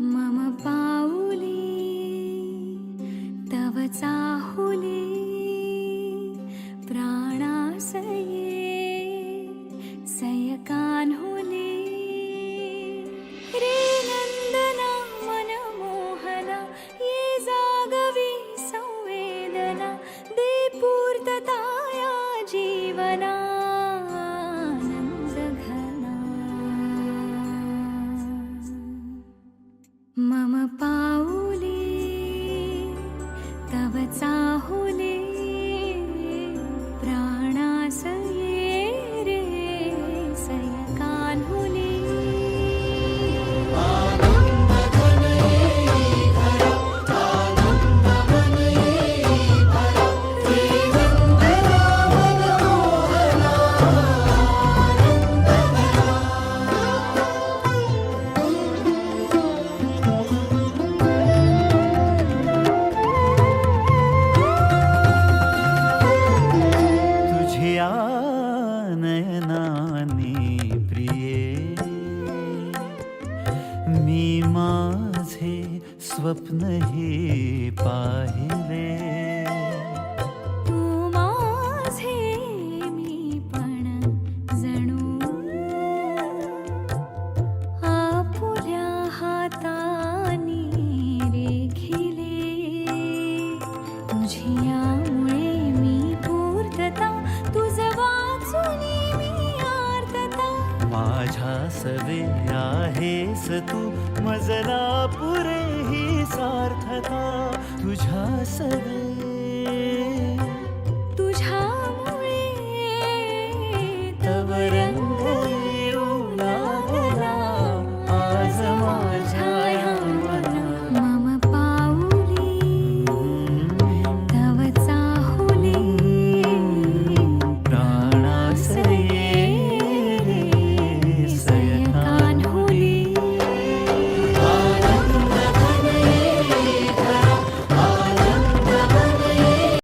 मम पाऊले तव चाहुले प्राणासये सय कान्हुले रे नंदना मनमोहना ये जीवना। मम पाऊले तव चाहुले नयनाने प्रिये। मी माझे स्वप्न हे पाहिले। तू माझे मी पण जणू। आपुल्या हातानी रेखिले। तुझिया माझ्या सवे आहेस तू मजला पुरे ही सार्थता. तुझ्या सवे